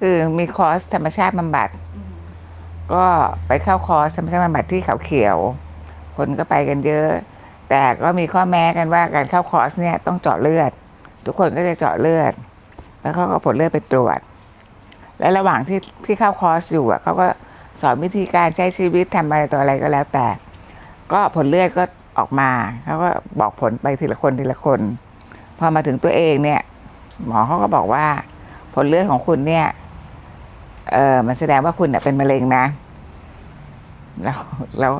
คือมีคอร์สธรรมชาติบำบัด ก็ไปเข้าคอร์สธรรมชาติบำบัดที่เขาเขียว คนก็ไปกันเยอะ แต่ก็มีข้อแม้กันว่าการเข้าคอร์สเนี่ยต้องเจาะเลือด ทุกคนก็จะเจาะเลือด แล้วเขาก็เอาผลเลือดไปตรวจ และระหว่างที่ที่เข้าคอร์สอยู่อะเขาก็สอนวิธีการใช้ชีวิตทำอะไรต่ออะไรก็แล้วแต่ ก็ผลเลือดก็ออกมาเขาก็บอกผลไปทีละคนทีละคน พอมาถึงตัวเองเนี่ย หมอเขาก็บอกว่า ผลเลือดของคุณเนี่ย เออมันแสดงว่าคุณเนี่ยเป็นมะเร็งนะ แล้วแล้ว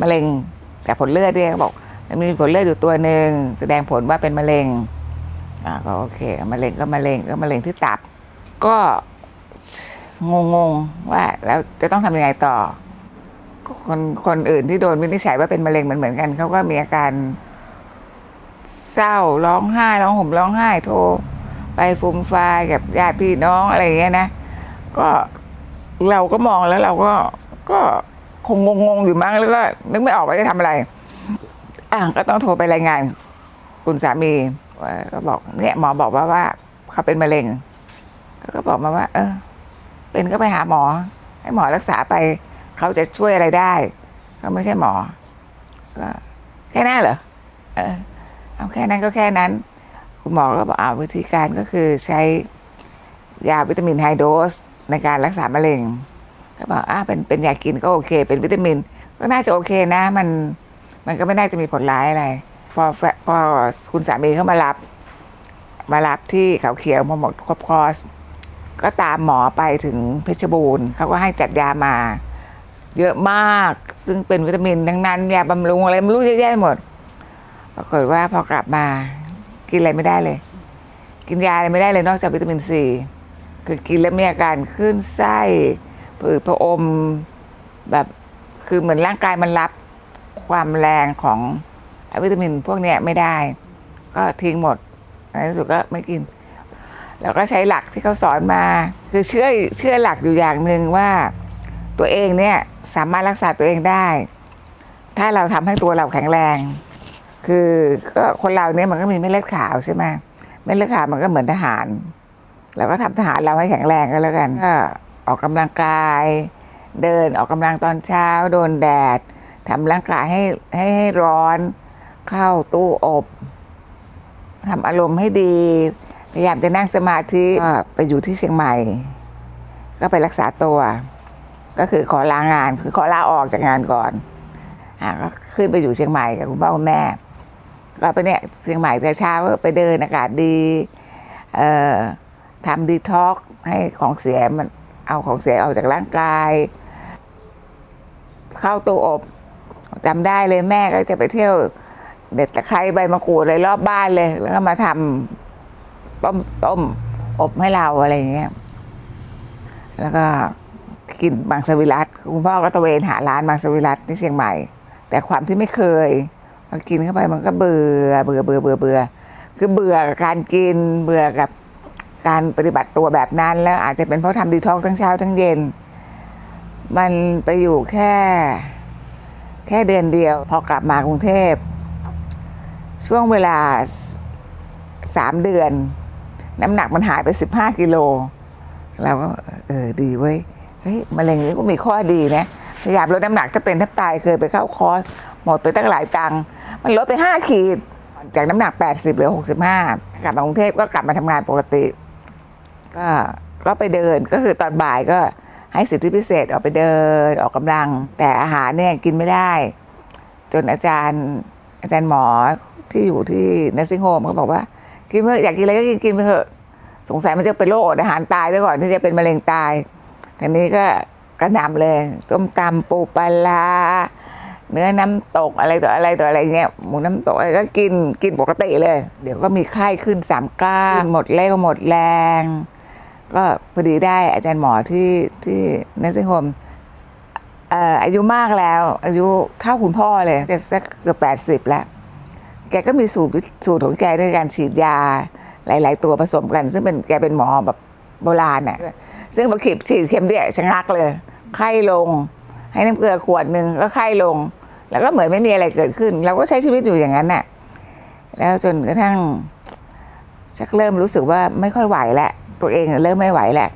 มะเร็ง แต่ผลเลือดเนี่ยเขาบอกมันมีผลเลือดอยู่ตัวหนึ่งแสดงผลว่าเป็นมะเร็ง อ่าก็โอเคมะเร็งก็มะเร็งก็มะเร็งที่ตับ ก็งงงว่า แล้วจะต้องทำยังไงต่อ คนคนอื่นที่โดนวินิจฉัยว่าเป็นมะเร็งเหมือนเหมือนกันเขาก็มีอาการเศร้าร้องไห้ร้องห่มร้องไห้โทรไปฟูมฟายกับญาติพี่น้องอะไรอย่างเงี้ยนะ ก็เราก็มองแล้วเราก็ก็คงงงๆอยู่มั้งแล้วก็นึกไม่ออกว่าจะทำอะไร อะก็ต้องโทรไปรายงาน คุณสามีก็บอกเนี่ยหมอบอกว่าว่าเขาเป็นมะเร็งก็บอกมาว่า เออ เป็นก็ไปหาหมอ ให้หมอรักษาไปเขาจะช่วยอะไรได้เขาไม่ใช่หมอก็แค่นั้นเหรอเออเอาแค่นั้นก็แค่นั้น คุณหมอก็บอกอ่าวิธีการก็คือใช้ยาวิตามินไฮโดส ในการรักษามะเร็ง ก็บอกอ่าเป็นเป็นยากินก็โอเค เป็นวิตามิน ก็น่าจะโอเคนะ มันมันก็ไม่น่าจะมีผลร้ายอะไรพอพอคุณสามีเขามารับ มารับที่เขาเขียวมาหมดครบคอสก็ตามหมอไปถึงเพชรบูรณ์เขาก็ให้จัดยามา เยอะมากซึ่งเป็นวิตามินทั้งนั้นยาบำรุงอะไรไม่รู้เยอะแยะหมดปรากฏว่าพอกลับมากินอะไรไม่ได้เลย กินยาอะไรไม่ได้เลยนอกจากวิตามินซี คือกินแล้วมีอาการขึ้นไส้ผืดพระอมแบบคือเหมือนร่างกายมันรับความแรงของวิตามินพวกเนี้ยไม่ได้ ก็ทิ้งหมดในที่สุดก็ไม่กิน แล้วก็ใช้หลักที่เขาสอนมา คือเชื่อเชื่อหลักอยู่อย่างหนึ่งว่าตัวเองเนี่ยสามารถรักษาตัวเองได้ ถ้าเราทำให้ตัวเราแข็งแรง คือก็คนเราเนี่ยมันก็มีเม็ดเลือดขาวใช่ไหมเม็ดเลือดขาวมันก็เหมือนทหาร เราก็ทำทหารเราให้แข็งแรงก็แล้วกันก็ออกกำลังกาย เดินออกกำลังตอนเช้า โดนแดดทำร่างกายให้ให้ให้ร้อน เข้าตู้อบทำอารมณ์ให้ดี พยายามจะนั่งสมาธิก็ไปอยู่ที่เชียงใหม่ ก็ไปรักษาตัว ก็คือขอลางานคือขอลาออกจากงานก่อนอะก็ขึ้นไปอยู่เชียงใหม่กับคุณพ่อคุณแม่ก็ไปเนี่ยเชียงใหม่แต่เช้าก็ไปเดินอากาศดี เอ่อ ทำดีท็อกให้ของเสียมันเอาของเสียออกจากร่างกาย เข้าตู้อบจำได้เลยแม่ก็จะไปเที่ยว เด็ดตะไคร้ใบมะกรูดอะไรรอบบ้านเลย แล้วก็มาทำต้มต้มอบให้เราอะไรอย่างเงี้ยแล้วก็กินบางสวิรัตคุณพ่อก็ตะเวนหาร้านบางสวิรัตที่เชียงใหม่ แต่ความที่ไม่เคยพอกินเข้าไปมันก็เบื่อเบื่อเบื่อเบื่อเบื่อคือเบื่อการกินเบื่อกับ การปฏิบัติตัวแบบนั้น แล้วอาจจะเป็นเพราะทำดีท็อกทั้งเช้าทั้งเย็น มันไปอยู่แค่ แค่เดือนเดียว พอกลับมากรุงเทพ ช่วงเวลาสามเดือน น้ำหนักมันหายไปสิบห้ากิโลเราก็เออดีเว้ยเฮ้ยมะเร็งนี้ก็มีข้อดีนะพยายามลดน้ำหนักถ้าเป็นแทบตายเคยไปเข้าคอร์สหมดไปตั้งหลายตังค์มันลดไปห้าขีดจากน้ำหนักแปดสิบเหลือหกสิบห้ากลับมากรุงเทพก็กลับมาทำงานปกติ ก็ก็ไปเดินก็คือตอนบ่ายก็ให้สิทธิพิเศษออกไปเดินออกกำลัง แต่อาหารเนี่ยกินไม่ได้ จนอาจารย์อาจารย์หมอที่อยู่ที่นัสซิงโฮมเขาบอกว่า กินเถอะอยากกินอะไรก็กินกินไปเถอะสงสัยมันจะเป็นโรคอาหารตายซะก่อนที่จะเป็นมะเร็งตายทีนี้ก็กระหน่ำเลยส้มตำปูปลาเนื้อน้ำตกอะไรต่ออะไรต่ออะไรเงี้ยหมูน้ำตกอะไรก็กินกินปกติเลย เดี๋ยวก็มีไข้ขึ้นสามก้าหมดแรงหมดแรง ก็พอดีได้อาจารย์หมอที่ที่นัสิงโฮมอายุมากแล้ว อายุเท่าคุณพ่อเลยจะสักเกือบแปดสิบแล้ว แกก็มีสูตรสูตรของแกด้วยการฉีดยาหลาย ๆ ตัวผสมกัน ซึ่งเป็นแกเป็นหมอแบบโบราณน่ะซึ่งพอขีดฉีดเข็มเดียชะงักเลย ไข้ลง ให้น้ำเกลือขวดหนึ่งก็ไข้ลง แล้วก็เหมือนไม่มีอะไรเกิดขึ้น เราก็ใช้ชีวิตอยู่อย่างนั้นน่ะแล้วจนกระทั่งชักเริ่มรู้สึกว่าไม่ค่อยไหวแล้ว ตัวเองเริ่มไม่ไหวแหละ